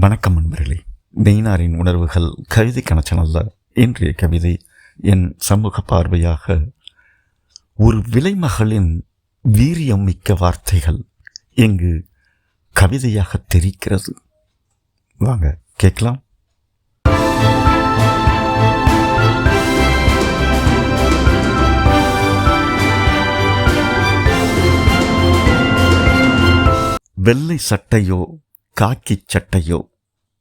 வணக்கம் நண்பர்களே. நெய்னாரின் உணர்வுகள் கவிதை கணச்சனல்ல இன்றைய கவிதை என் சமூக பார்வையாக ஒரு விலைமகளின் வீரியம் மிக்க வார்த்தைகள். இங்கு கவிதையாக தெரிக்கிறது வாங்க கேட்கலாம். வெள்ளை சட்டையோ காக்கிச் சட்டையோ?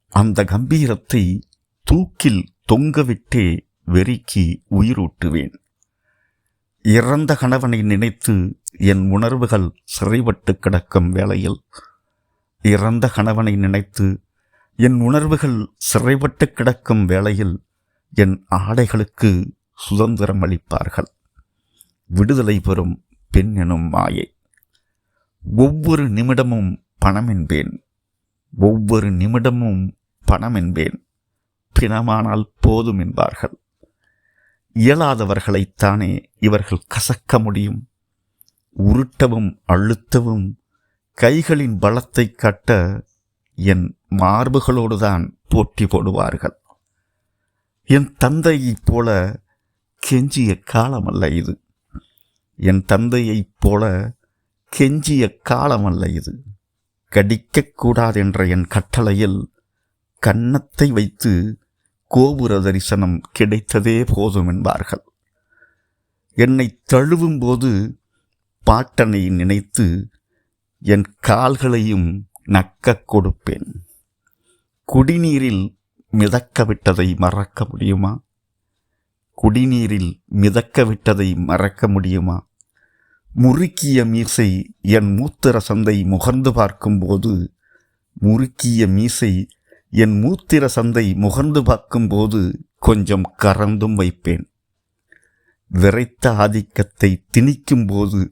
அந்த கம்பீரத்தை தூக்கில் தொங்கவிட்டே வெறிக்கி உயிரூட்டுவேன். இறந்த கணவனை நினைத்து என் உணர்வுகள் சிறைப்பட்டு கிடக்கும் வேளையில் இறந்த கணவனை நினைத்து என் உணர்வுகள் சிறைப்பட்டு கிடக்கும் வேளையில் என் ஆடைகளுக்கு சுதந்திரம் அளிப்பார்கள். விடுதலை பெறும் பெண் எனும் மாயை. ஒவ்வொரு நிமிடமும் பணம் என்பேன். ஒவ்வொரு நிமிடமும் பணம் என்பேன். பிணமானால் போதும் என்பார்கள். இயலாதவர்களைத்தானே இவர்கள் கசக்க முடியும். உருட்டவும் அழுத்தவும் கைகளின் பலத்தை கட்ட என் மார்புகளோடுதான் போட்டி போடுவார்கள். என் தந்தையைப் போல கெஞ்சிய காலமல்ல இது. என் தந்தையைப் போல கெஞ்சிய காலமல்ல இது. கடிக்கக்கூடாதென்ற என் கட்டளையில் கன்னத்தை வைத்து கோபுர தரிசனம் கிடைத்ததே போதும் என்பார்கள். என்னை தழுவும் போது பாட்டனை நினைத்து என் கால்களையும் நக்கக் கொடுப்பேன். குடிநீரில் மிதக்க விட்டதை மறக்க முடியுமா? குடிநீரில் மிதக்க விட்டதை மறக்க முடியுமா? முறுக்கிய மீசை என் மூத்திர சந்தை முகர்ந்து பார்க்கும்போது முறுக்கிய மீசை என் மூத்திர சந்தை முகர்ந்து பார்க்கும்போது கொஞ்சம் கறந்தும் வைப்பேன். விரைத்த ஆதிக்கத்தை திணிக்கும்போது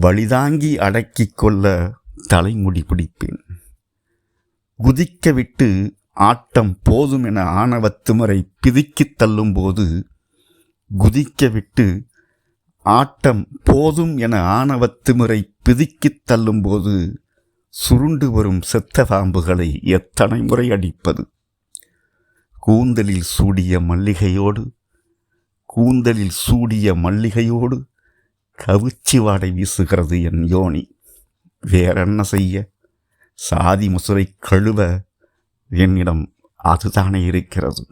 வழிதாங்கி அடக்கிக் கொள்ள தலைமுடி பிடிப்பேன். குதிக்க விட்டு ஆட்டம் போதும் என ஆணவத்துமரை பிதுக்கித் தள்ளும்போது குதிக்க விட்டு ஆட்டம் போதும் என ஆணவத்துமுறை பிதுக்கித் தள்ளும்போது சுருண்டு வரும் செத்த பாம்புகளை எத்தனை முறை அடிப்பது? கூந்தலில் சூடிய மல்லிகையோடு கூந்தலில் சூடிய மல்லிகையோடு கவிச்சி வாடை வீசுகிறது என் யோனி. வேறென்ன செய்ய? சாதி முசுரை கழுவ என்னிடம் அதுதானே இருக்கிறது.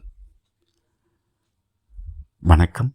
வணக்கம்.